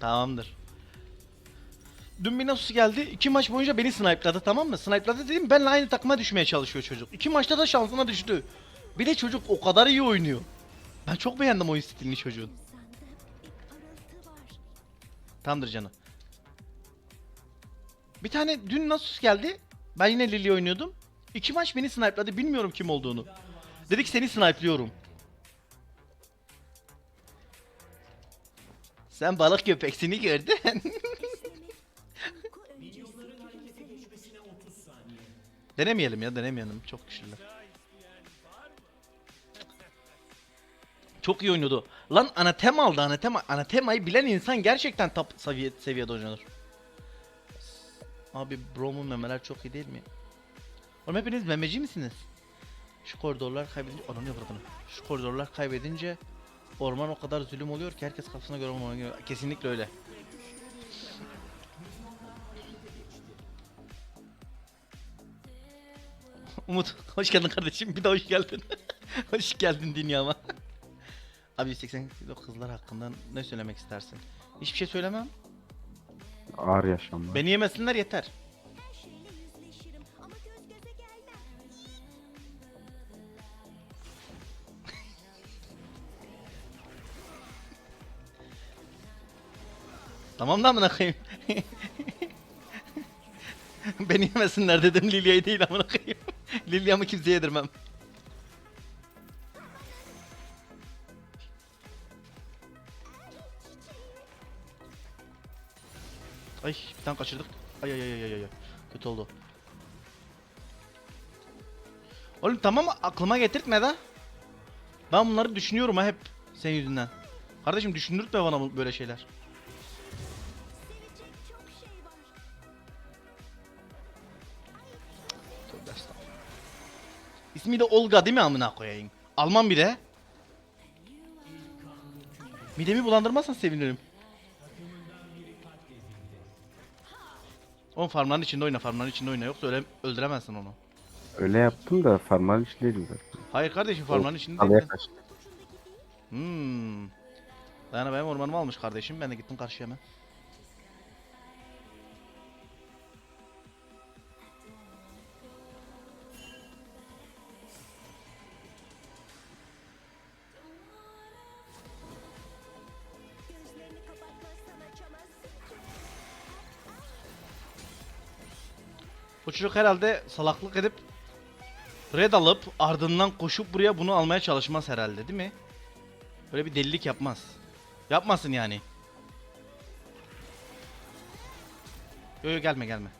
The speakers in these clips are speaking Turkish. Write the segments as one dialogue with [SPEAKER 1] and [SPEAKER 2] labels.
[SPEAKER 1] Tamamdır. Dün bir Nasus geldi. iki maç boyunca beni snipe'ladı tamam mı? Snipe'ladı dedim benle aynı takıma düşmeye çalışıyor çocuk. İki maçta da şansına düştü. Bir de çocuk o kadar iyi oynuyor. Ben çok beğendim oyun stilini çocuğun. Tamamdır canım. Bir tane dün Nasus geldi. Ben yine Lily oynuyordum. İki maç beni snipe'ladı. Bilmiyorum kim olduğunu. Dedi ki seni snipe'lıyorum. Sen balık köpeksini gördün. denemeyelim ya denemeyelim. Çok güçlüler. Çok iyi oynuyordu. Lan anatem aldı anatem. Anatema'yı bilen insan gerçekten top seviye, seviyede oynanır. Abi Brom'un memeler çok iyi değil mi? Oğlum hepiniz memeci misiniz? Şu koridorlar kaybedince... Ananı yapradığını. Şu koridorlar kaybedince orman o kadar zulüm oluyor ki herkes kafasına göre ormana giriyor. Kesinlikle öyle. Umut hoş geldin kardeşim. Bir daha hoş geldin. hoş geldin dünyama. Abi 180 kilo kızlar hakkında ne söylemek istersin? Hiçbir şey söylemem.
[SPEAKER 2] Ağır yaşamlar.
[SPEAKER 1] Beni yemesinler yeter. Tamam da amına koyayım. Beni yemesinler dedim Lilya'yı değil amına koyayım. Lilya'mı kimseye yedirmem. Ay bir tane kaçırdık. Ay ay ay ay ay. Kötü oldu. Oğlum tamam aklıma getirtme de. Ben bunları düşünüyorum ha hep senin yüzünden. Kardeşim düşündürtme bana böyle şeyler. İsmi de Olga değil mi amına koyayım? Alman bir de. Midemi bulandırmazsan sevinirim. Oğlum farmların içinde oyna, farmların içinde oyna. Yoksa öyle öldüremezsin onu.
[SPEAKER 2] Öyle yaptım da farmların içindeydim zaten.
[SPEAKER 1] Hayır kardeşim farmların içinde değil. Hmm. Dayana benim ormanımı almış kardeşim. Ben de gittim karşıya hemen. Çocuk herhalde salaklık edip red alıp ardından koşup buraya bunu almaya çalışmaz herhalde değil mi? Böyle bir delilik yapmaz. Yapmasın yani. Yo yo gelme gelme.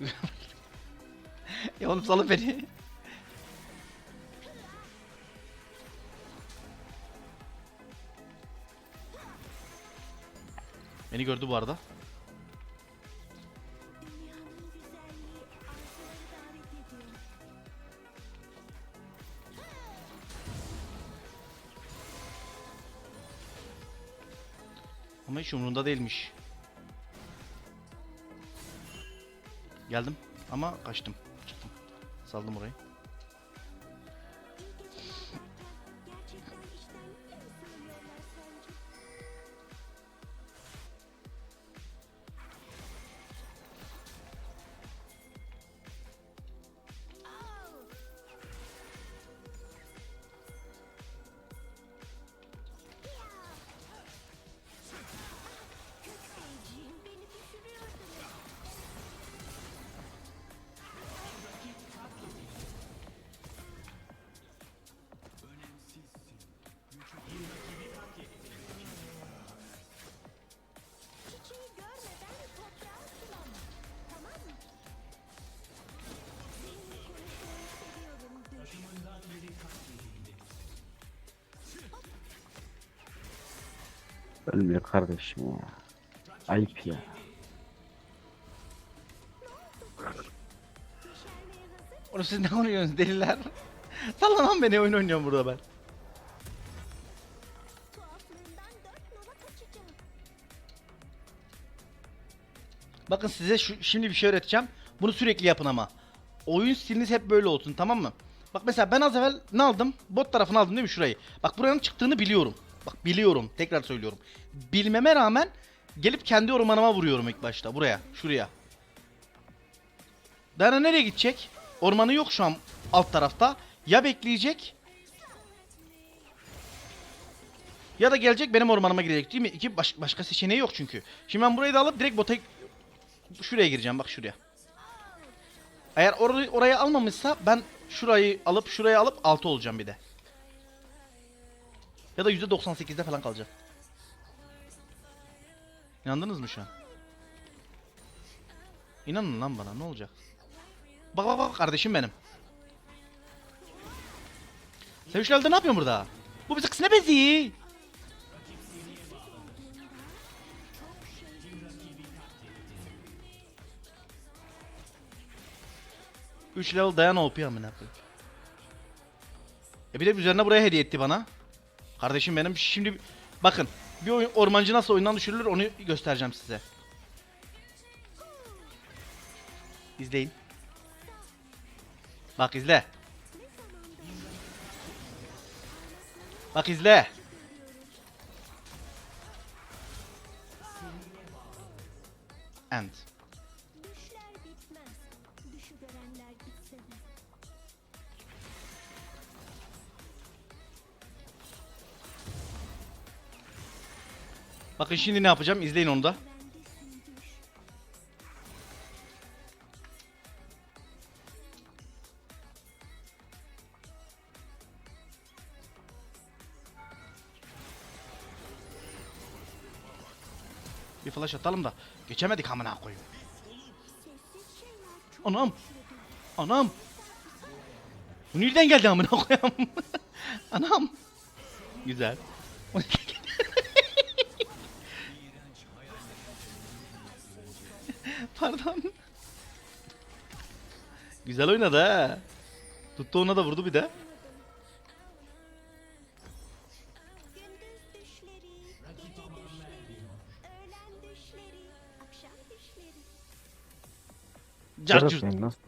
[SPEAKER 1] Ya oğlum salın beni. Beni gördü bu arada. Ama hiç umurunda değilmiş. Geldim ama kaçtım. Çıktım. Saldım orayı.
[SPEAKER 2] Ölmüyor kardeşim ya. Ayıp ya.
[SPEAKER 1] Oğlum siz ne oynuyorsunuz deliler? Sallanan beni oyun oynuyorum burada ben. Bakın size şu, şimdi bir şey öğreteceğim. Bunu sürekli yapın ama. Oyun stiliniz hep böyle olsun tamam mı? Bak mesela ben az evvel ne aldım? Bot tarafını aldım değil mi şurayı? Bak buranın çıktığını biliyorum. Bak biliyorum. Tekrar söylüyorum. Bilmeme rağmen gelip kendi ormanıma vuruyorum ilk başta. Buraya. Şuraya. Dana nereye gidecek? Ormanı yok şu an alt tarafta. Ya bekleyecek ya da gelecek benim ormanıma girecek değil mi? İki baş- başka seçeneği yok çünkü. Şimdi ben burayı da alıp direkt bota şuraya gireceğim bak şuraya. Eğer orayı oraya almamışsa ben şurayı alıp şuraya alıp 6 olacağım bir de. Ya da %98'de falan kalacak. İnandınız mı şu an? İnanın lan bana ne olacak? Bak bak bak kardeşim benim. Sevişli elde ne yapıyorsun burada? Bu bizi kısına benziyor. Üç level dayan OP amına koyayım. E bir de üzerine buraya hediye etti bana. Kardeşim benim şimdi bakın bir oyun, ormancı nasıl oyundan düşürülür onu göstereceğim size. İzleyin. Bak izle. Bak izle. End. Bakın şimdi ne yapacağım izleyin onu da. Bir flash atalım da geçemedik amına koyayım. Anam. Anam. Bu nereden geldi amına koyayım? Anam. Güzel. Güzel oynadı ha. Tuttu ona da vurdu bir de.
[SPEAKER 3] Gündüz düşleri,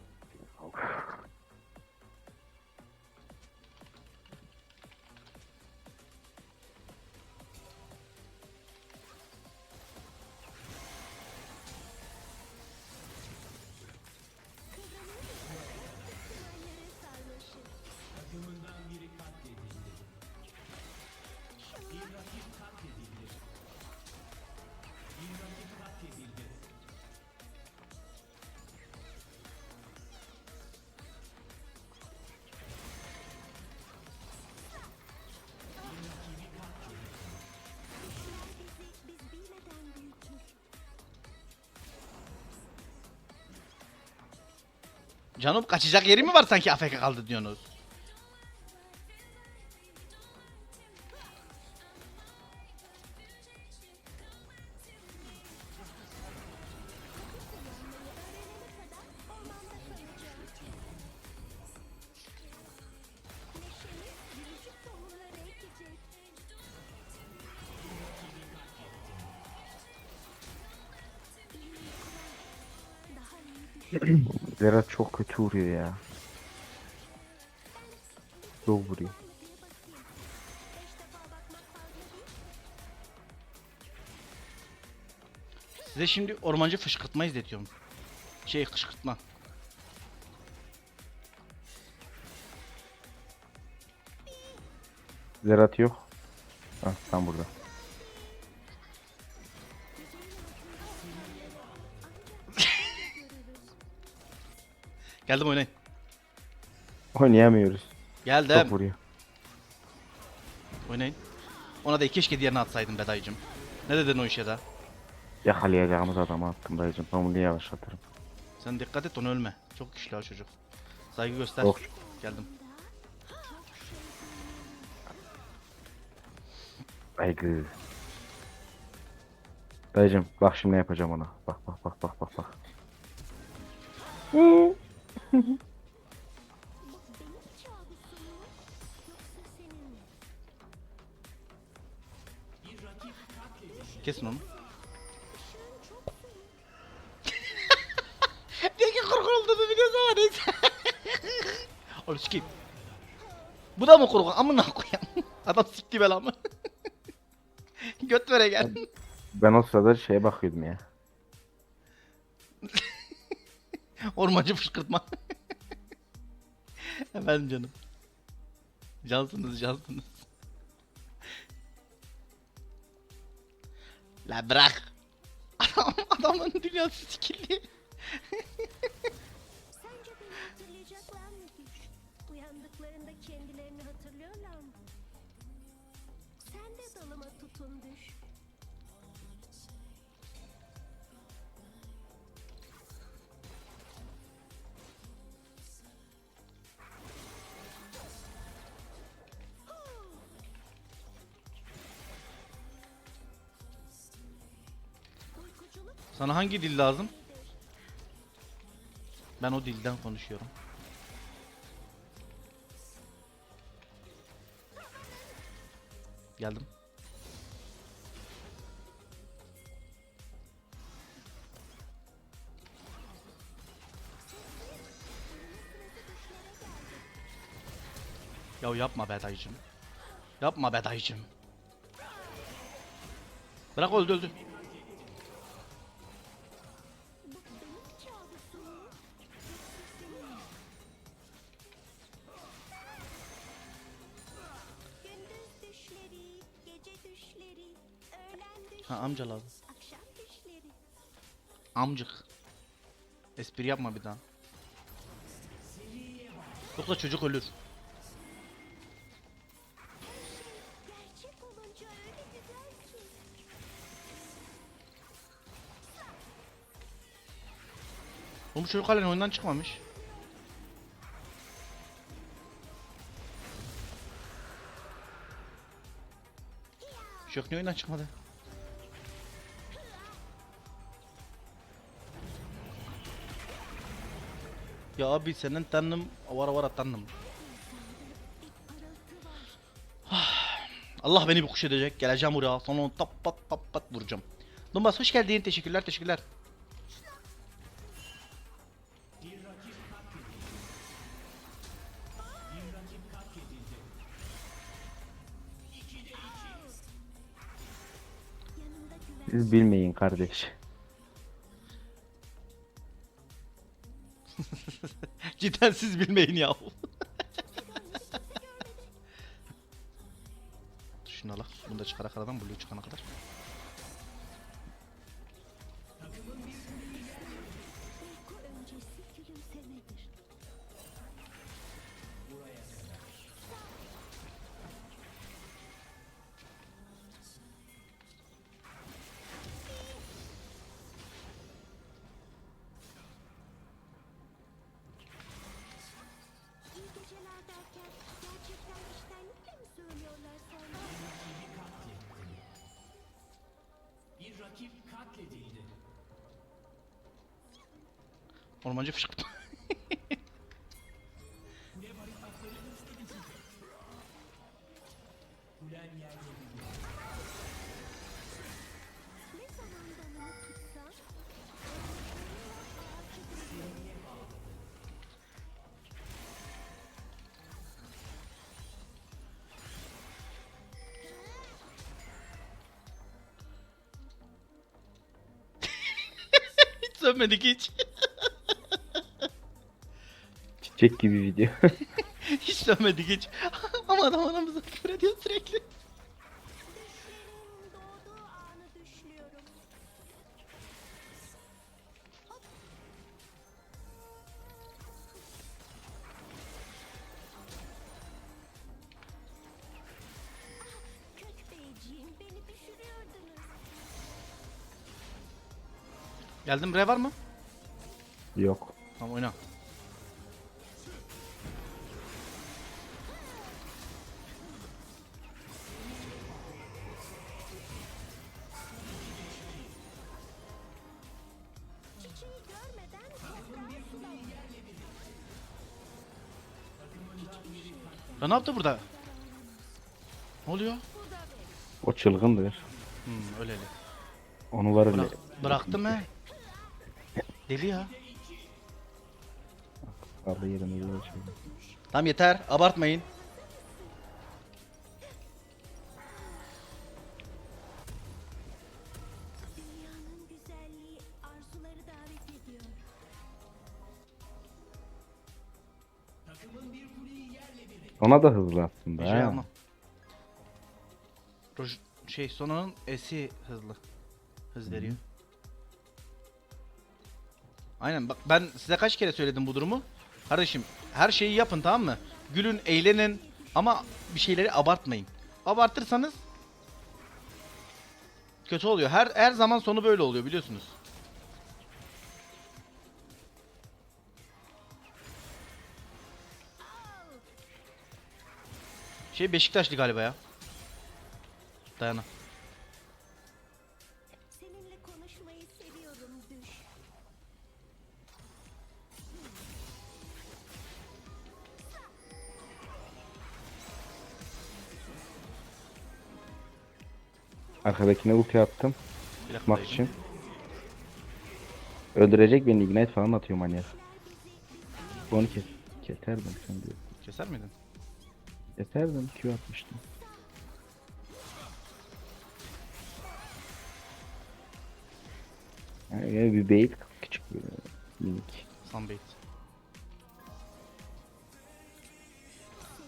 [SPEAKER 1] Canım kaçacak yeri mi var sanki AFK kaldı diyorsunuz?
[SPEAKER 2] Berat çok kötü vuruyor ya. Çok vuruyor.
[SPEAKER 1] Size şimdi ormancı fışkırtma izletiyorum. Şey kışkırtma.
[SPEAKER 2] Berat yok. Ah tam burada.
[SPEAKER 1] Geldim oynayın.
[SPEAKER 2] Oynayamıyoruz.
[SPEAKER 1] Geldim.
[SPEAKER 2] Çok vuruyor.
[SPEAKER 1] Oynayın. Ona da keşke diğerini atsaydın be dayıcım. Ne dedin o işe de?
[SPEAKER 2] Yakalayacağımız adamı attım dayıcım. Ben bunu yavaşlatırım.
[SPEAKER 1] Sen dikkat et onu ölme. Çok güçlü o çocuk. Saygı göster.
[SPEAKER 2] Yok.
[SPEAKER 1] Geldim.
[SPEAKER 2] Aygı. Dayıcım bak şimdi ne yapacağım ona. Bak bak bak bak bak bak.
[SPEAKER 3] Benim kabusum mu? Yoksa senin mi?
[SPEAKER 1] Kesin onu.
[SPEAKER 3] Işığın çok
[SPEAKER 1] Ne ki korku olduğunu biliyorsun ama neyse. Onu sikeyim. Bu da mı kuru? Amına koyayım. Adam sikti belamı. Göt vere gel.
[SPEAKER 2] Ben o sırada şeye bakıyordum ya.
[SPEAKER 1] Ormancı fışkırtma. Efendim canım. Cansınız cansınız. La bırak. Adam, adamın dünyası sikildi.
[SPEAKER 3] Sence beni hatırlayacaklar mı? Uyandıklarında kendilerini hatırlıyorlar mı? Sen de dalıma tutun Düş.
[SPEAKER 1] Sana hangi dil lazım? Ben o dilden konuşuyorum. Geldim. Ya yapma be dayıcım. Yapma be dayıcım. Bırak öldü öldü. Amca lazım. Amcık. Espri yapma bir daha. Yoksa çocuk ölür. Oğlum çocuk halen oyundan çıkmamış. Çocuk niye oyundan çıkmadı? Ya abi senin tanrım avara avara tanrım. Allah beni bir kuş edecek. Geleceğim buraya. Sonra onu tap pat pat pat vuracağım. Dumbas hoş geldin. Teşekkürler teşekkürler.
[SPEAKER 2] Siz bilmeyin kardeş.
[SPEAKER 1] Cidden siz bilmeyin ya. Şunu al. Bunu da çıkarak aradan blue çıkana kadar. Ormancı
[SPEAKER 3] tutsam?
[SPEAKER 1] hiç sönmedik hiç.
[SPEAKER 2] Çiçek gibi video.
[SPEAKER 1] hiç sönmedik hiç. Ama adam anamıza küfür ediyor sürekli. Geldim bre var mı?
[SPEAKER 2] Yok.
[SPEAKER 1] Tamam oyna. Ya ne yaptı burada? Ne oluyor?
[SPEAKER 2] O çılgındır.
[SPEAKER 1] Hmm öyle öyle.
[SPEAKER 2] Onu var öyle.
[SPEAKER 1] Bırak, bıraktım he. Deli ya.
[SPEAKER 2] Arda yerine böyle şey.
[SPEAKER 1] Tamam yeter abartmayın.
[SPEAKER 2] Ona da hızlı aslında.
[SPEAKER 1] Şey
[SPEAKER 2] ha.
[SPEAKER 1] almam. Roj şey sonanın esi hızlı. Hız veriyor. Aynen bak ben size kaç kere söyledim bu durumu. Kardeşim her şeyi yapın tamam mı? Gülün, eğlenin ama bir şeyleri abartmayın. Abartırsanız kötü oluyor. Her her zaman sonu böyle oluyor biliyorsunuz. Şey Beşiktaşlı galiba ya. Dayana.
[SPEAKER 3] Seninle konuşmayı seviyorum düş.
[SPEAKER 2] Arkadakine ulti attım.
[SPEAKER 1] Bir dakika
[SPEAKER 2] için. Öldürecek beni ignite falan atıyor manyak. Onu kes. Keserdim sen diyor.
[SPEAKER 1] Keser miydin?
[SPEAKER 2] Keserdim Q atmıştım. Yani bir bait küçük bir minik.
[SPEAKER 1] Sunbait.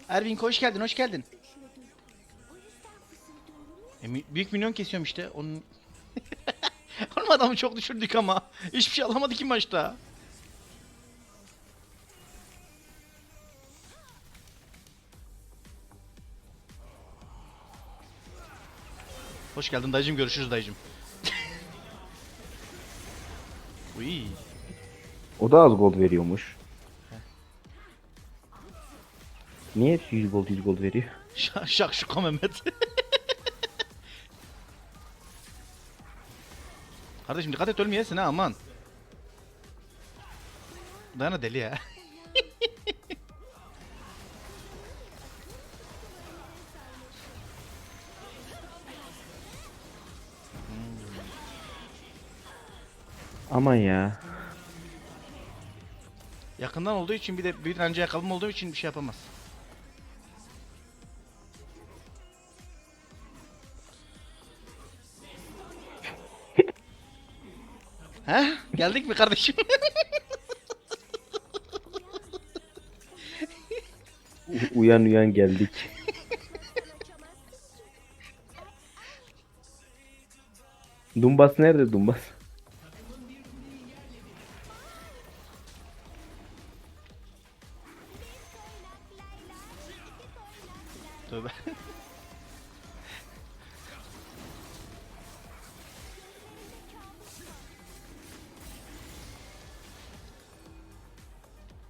[SPEAKER 1] Ervin hoş geldin, hoş geldin. E, büyük milyon kesiyorum işte. Onun Oğlum adamı çok düşürdük ama. Hiçbir şey alamadı ki maçta. Hoş geldin dayıcım. Görüşürüz dayıcım. Uy.
[SPEAKER 2] O da az gold veriyormuş. Niye hepsi 100 gold 100 gold veriyor?
[SPEAKER 1] Şak şak şu Mehmet. Kardeşim dikkat et ölmeyesin ha aman. Dayana deli ya.
[SPEAKER 2] Aman ya.
[SPEAKER 1] Yakından olduğu için bir de bir önce yakalım olduğu için bir şey yapamaz. He? Geldik mi kardeşim?
[SPEAKER 2] U- uyan uyan geldik. Dumbas nerede Dumbas?
[SPEAKER 1] Tövbe.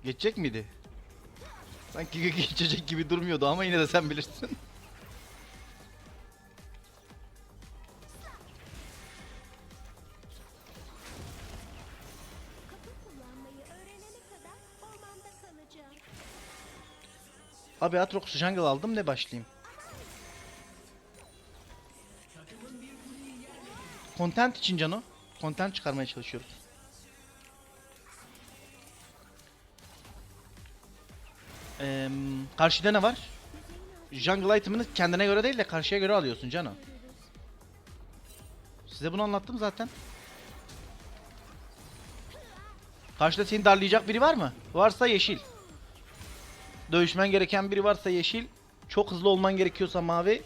[SPEAKER 1] Geçecek miydi? Sanki geçecek gibi durmuyordu ama yine de sen bilirsin. Abi Atrox Jungle aldım ne başlayayım? Content için Cano. Content çıkarmaya çalışıyoruz. Eee karşıda ne var? Jungle item'ını kendine göre değil de karşıya göre alıyorsun Cano. Size bunu anlattım zaten. Karşıda seni darlayacak biri var mı? Varsa yeşil. Dövüşmen gereken biri varsa yeşil. Çok hızlı olman gerekiyorsa mavi.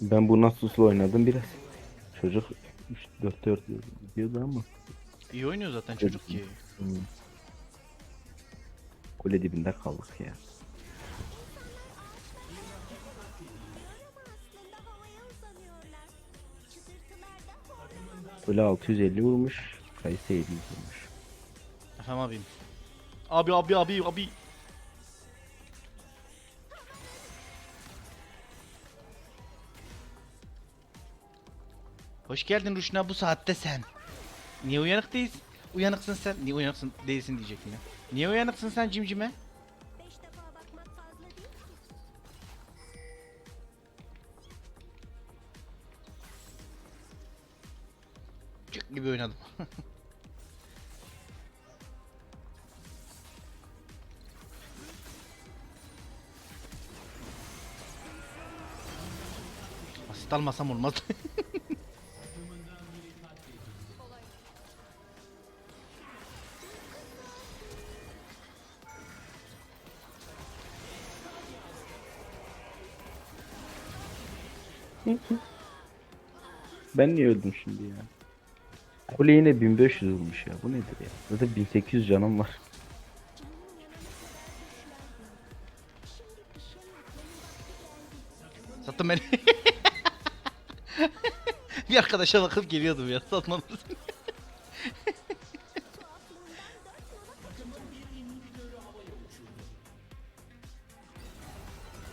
[SPEAKER 2] Ben bu Nasus'la oynadım biraz. Çocuk 4 4 diyordu ama
[SPEAKER 1] İyi oynuyor zaten çocuk ki.
[SPEAKER 2] hmm. Kule dibinde kaldık ya. Kule 650 vurmuş. Kayısı 700 vurmuş.
[SPEAKER 1] Efendim abim. Abi abi abi abi. Hoş geldin Ruşna bu saatte sen. Niye uyanık değilsin? uyanıksın sen. Niye uyanıksın değilsin diyecek yine. Niye uyanıksın sen cimcime? Çık gibi oynadım. Asist almasam olmaz.
[SPEAKER 2] Ben niye öldüm şimdi ya? Kule yine 1500 olmuş ya. Bu nedir ya? Zaten 1800 canım var.
[SPEAKER 1] Sattın beni. bir arkadaşa bakıp geliyordum ya satmadım.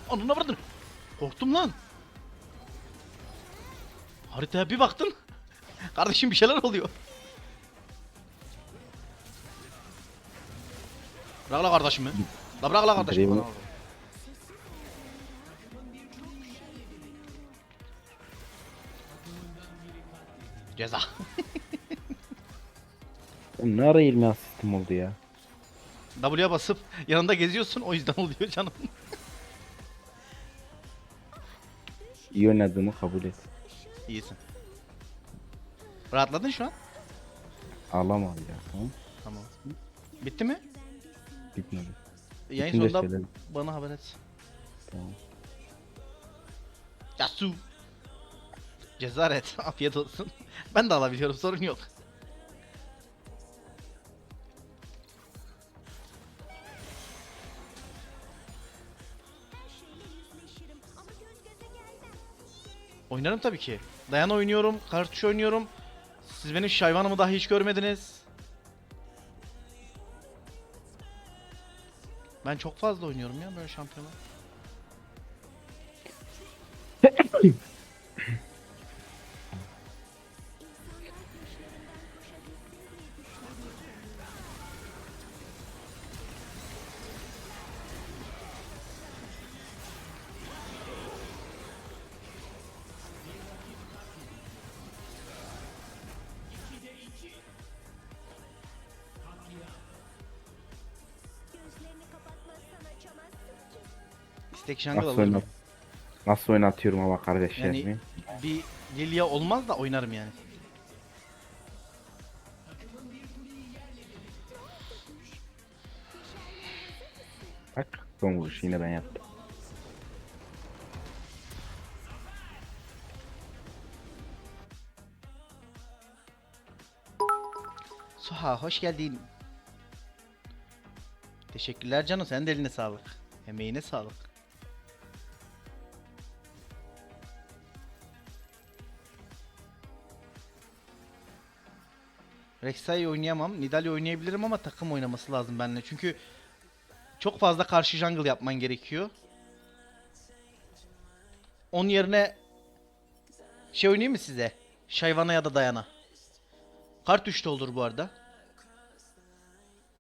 [SPEAKER 1] Onuna vurdun. Haritaya bir baktın. Kardeşim bir şeyler oluyor. Bırak la kardeşimi. La bırak la. Bana bak. Ceza.
[SPEAKER 2] Ne ara 20 asistim oldu ya?
[SPEAKER 1] W'ye basıp yanında geziyorsun o yüzden oluyor canım.
[SPEAKER 2] İyi oynadığımı kabul et.
[SPEAKER 1] İyisin. Rahatladın şu an?
[SPEAKER 2] Ağlama ya. Tamam.
[SPEAKER 1] Tamam. Bitti mi?
[SPEAKER 2] Bitmedi.
[SPEAKER 1] Yayın
[SPEAKER 2] Bitince
[SPEAKER 1] sonunda
[SPEAKER 2] söylerim.
[SPEAKER 1] bana haber et.
[SPEAKER 2] Tamam.
[SPEAKER 1] Yasu. Cezaret. Afiyet olsun. Ben de alabiliyorum sorun yok. Oynarım tabii ki. Dayan oynuyorum, kartuş oynuyorum. Siz benim şayvanımı daha hiç görmediniz. Ben çok fazla oynuyorum ya böyle şampiyonlar. Jungle
[SPEAKER 2] Nasıl,
[SPEAKER 1] alırım.
[SPEAKER 2] oynat Nasıl oynatıyorum ama kardeşlerimi.
[SPEAKER 1] Yani bir Lilia olmaz da oynarım yani.
[SPEAKER 2] Bak son vuruş yine ben yaptım.
[SPEAKER 1] Suha hoş geldin. Teşekkürler canım sen de eline sağlık. Emeğine sağlık. Rek'Sai oynayamam. Nidali oynayabilirim ama takım oynaması lazım benimle. Çünkü çok fazla karşı jungle yapman gerekiyor. Onun yerine şey oynayayım mı size? Şayvana ya da Dayana. Kart 3'te olur bu arada.